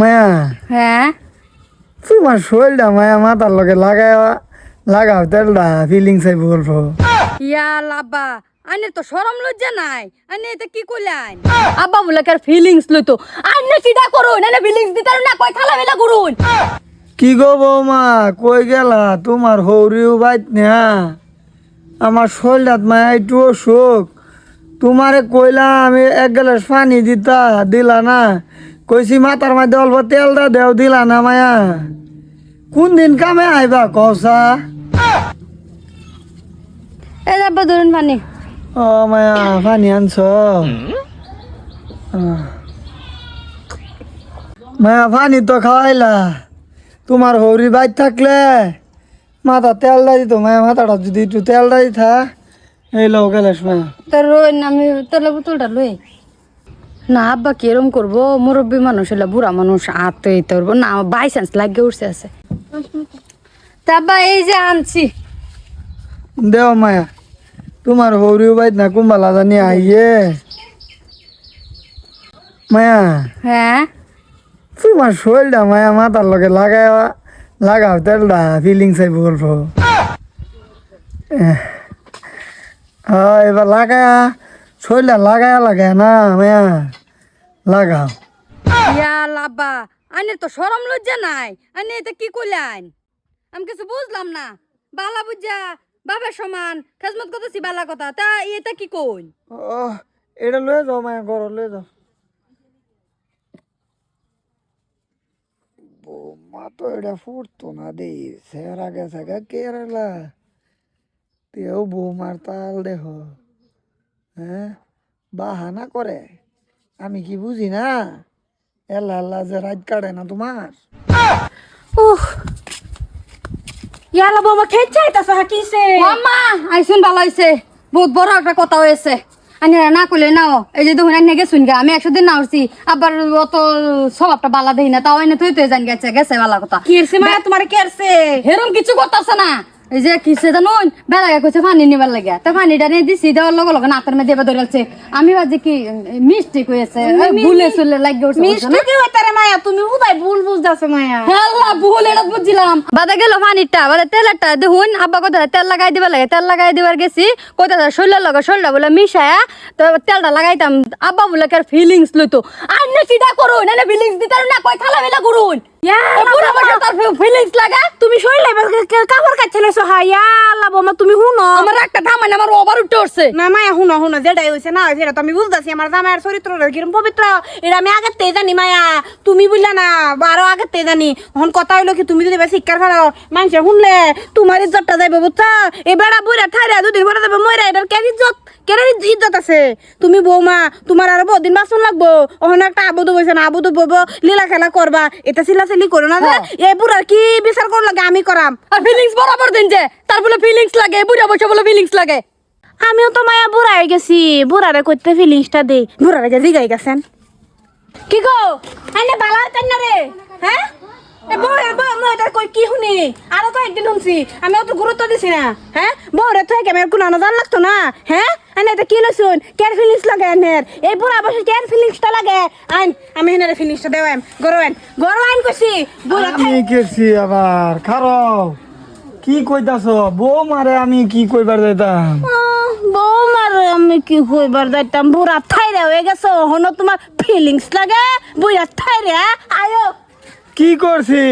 মায়া? হ্যাঁ? তোমার শরীরটা মায়া মাথার লগে লাগায় লাগাও তেলটা ফিলিংস আইব অল্প। ইয়া লাব্বা আনে তো সরম লজ্জা নাই। আনে এটা কি কইলেন আব্বা বলে কার ফিলিংস লইতো আনে কিডা করুন? আনে ফিলিংস দিতার না কই খালা বেলা করুন? কি গো বৌমা কই গেলা? তোমার হৌরিও বাইত না। আমার শরীরটাত মায়া একটু অসুখ। তোমারে কইলা আমি এক গ্লাস পানি দিতা দিলা না। কইছি মাথার মধ্যে অল্প তেলটা দেও দিলা না মায়া। কোন দিন কামে আইবা কসা এই আব্বা ধরুন পানি। ও মায়া পানি আনছ? মায়া পানি তো খাওয়াইলা। তোমার হৌরি বাইর থাকলে মাথা তেলটা দিত মায়া মাথাটা যদি একটু তেলটা দিতা এই লোক গেলাস মায়া। তোর রইন আমি তেলের বোতলটা লই না আব্বা কিরম করব? মুরব্বী মানুষ হলে বুড়া মানুষ আতে তোরবো না বাই চান্স লাগিয়ে উঠছে আছে। তা এই যে আনছি। দেও মায়া তোমার হৌরিও বাইত না কুম্বালা জানি আইয়ে। মায়া হ্যাঁ? তোমার শরীরটা মায়া মাথার লগে লাগায় লাগাও তেলটা ফিলিংস আইব এহ। হ্যাঁ এবার লাগায়া শরীরটা লাগায়া লাগায় না মায়া। লাগাও। ইয়া লাব্বা আনে তো সরম লজ্জা নাই। আনে এটা কি কইলেন আমি কিছু বুঝলাম না। বালা বুঝা বাবার সমান খেজমত করতেছি বালা কথা। তা এটা কি কইন? ও এটা লয়ে যাও মায়া ঘর লয়ে যাও। মা তো এটা ফুটতো না দে সেরা গেছে গা কেরালা। তেও বৌমার তাল দেহ হ্যাঁ? বাহানা করে। আমি কি বুঝি না? এল্লা এল্লা যে রাত কাটে না তোমার? উহ। ইয়ালা বৌমা খেয়ে চাইতাছ হাকিছে মামা আইসুন ভালো হয়েছে বহুত বড় একটা কথা হয়েছে। আনি না করলে নাও এই যে দেখুন আনি গেছুন গা আমি একশো দিন না উঠছি আবার অত স্বভাবটা বালা দেই না তাও এনে তুই তুই জান গেছে গেছে বালা কথা। কিরছে মায়া? তোমার কেরছে হেরম কিছু করতেছে না। এই যে কিসে জানুন? বেলা কইছে পানি নিবার লাগে তা পানিটা নিয়ে দিছি দেওয়ার লগে লগে নাতের মধ্যে এবার ধরেছে আমি ভাবছি কি মিষ্টি কইছে ভুলে সুলে লাগে উঠছে মিষ্টি কি হইতারে মায়া? তুমি উদাই ভুল বুঝদাছ মায়া। হেল্লা ভুল এটা বুঝছিলাম। বাদা গেল পানিটা বাদা তেলেরটা দেখুন আব্বা কথা তেল লাগাই দিবার লাগে তেল লাগাই দিবার গেছি। কইতা শরীরের লগে শরীরটা বলে মিশায়া তো তেলটা লাগাইতাম। আব্বা বলে কার ফিলিংস লইতো? আর না কিটা করুন? এনে ফিলিংস দিতার না কই খালা বেলা করুন? তুমি কাপড় কাচ্ছে বৌমা তুমি হুনো আমার একটা আমার ওভার উঠে উঠছে। না মায়া হুনো হুনো যেটাই হয়েছে না সেটা তো আমি বুঝতেছি। আমার জামাইয়ের চরিত্র কিরম পবিত্র। এটা আমি আগের জানি মায়া। তুমি বুঝলা না আরও আগের জানি। কথা হইল কি তুমি যদি শিক্ষার ফেলো মানুষে শুনলে তোমার ইজ্জতটা যাইবে বুঝছা? এ বেড়া বুড়া ঠাইরা দুদিন পরে যাবে মরে এটার কেন ইজ্জত? কেন ইজ্জত আছে? তুমি বৌমা তোমার আরও বহুদিন বাসন লাগবো। ওখানে একটা আবুদু বসে না আবুদু বলব লীলা খেলা করবা। এটা সিলা সিলি করো না যে এই বুড়ার কি বিচার করো লাগে? আমি করাম। আর ফিলিংস বরাবর দিন যে তার বলে ফিলিংস লাগে বুড়া বসে বলে ফিলিংস লাগে। আমিও তো মায়া বুড়াই গেছি। বুড়ারে করতে ফিলিংসটা দেই। বুড়ারে গেছি গাই গেছেন। কি গো এনে বালা হইতেন না রে। হ্যাঁ? বউয়ের বউ মই এটা কই কি শুনি? আরও তো একদিন শুনছি। আমি অত গুরুত্ব দিছি না। হ্যাঁ? বউরে তো কেমন কোনো জান লাগতো না। হ্যাঁ? এনে এটা কি লইছুন? কেয়ার ফিলিংস লাগে এনের এই বুড়া বসে কেয়ার ফিলিংসটা লাগে? আইন আমি এনের ফিলিংসটা দেওয়াম গরোয়েন গরোয়েন কইছি বুড়া আমি কেছি আবার খারাপ কি কইতাছ? বউ মারে আমি কি কইবার যাইতাম? বৌমার আমি কি কইবার যাইতাম? বুড়া থাইরে হয়ে গেছো? হনো তোমার ফিলিংস লাগে? বুড়া থাইরে আয়ো। কি করছি?